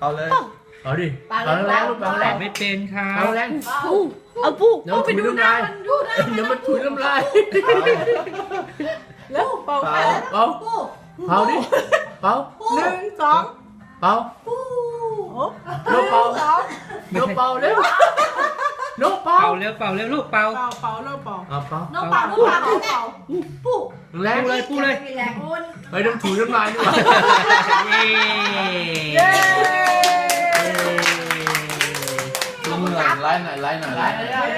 เอาเลย เอาดิปลาเอาแรงลูกปลาเอาแรตองบไม่เป็นครับเอาแรงปูเอาปูเดี๋ยวถุยน้ำลายดูนะเดี๋ยวมันถุยน้ำลายแล้วเป่าเปล่าเป่าปูเป่าดิเป่าหนึ่งสองเป่าปูลูกเป่าสองลูกเป่าเร็วลูกเป่าเป่าเร็วเป่าเร็วลูกเป่าเป่าเป่าเริ่มเป่าเอาเป่าน้องเป่าน้องเป่าน้องเป่าปูแรงปูเลยปูเลยมีแรงอุ่นไปต้องถุยน้ำลายด้วย ไฟ์หน่อยไลฟ์หน่อยไลฟ์หน่อย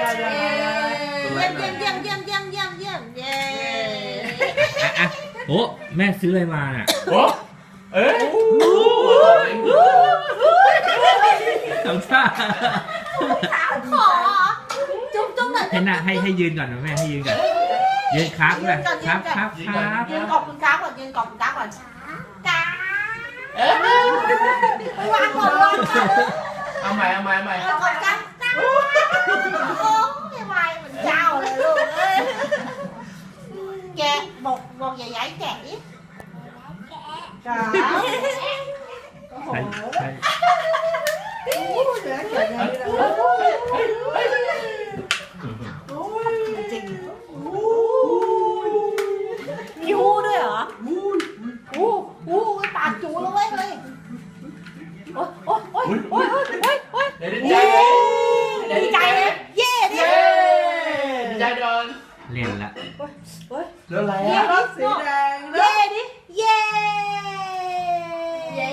ยี่ยมเยี่ยมเยี่ยมเยี่ยมเยี่ยมเยี่ยมเย้อะอะโอ้แม่ซื้ออะไรมาน่ะโอ้เอ้ยสำคัญขอจุ๊บจุ๊บหน่อยให้หน่าให้ให้ยืนก่อนนะแม่ให้ยืนก่อนยืนครับเลยครับครับครับยืนกอบคุณครับก่อนยืนกอบคุณครับก่อนจ้าไปวางก่อนวางเอาใหม่เอาใหม่เอาใหม่ kẹ bột bột giấy giấy kẹ ít cả Chú đấy hả? Ú, ú, cái tàn chú nó lên đây. Ôi, ôi, ôi, ôi, ôi, ôi, ôi. Để đến chơi đi. เรียนละแล้วอะไรอะรถสีแดงเย้ดิ เย้ เย้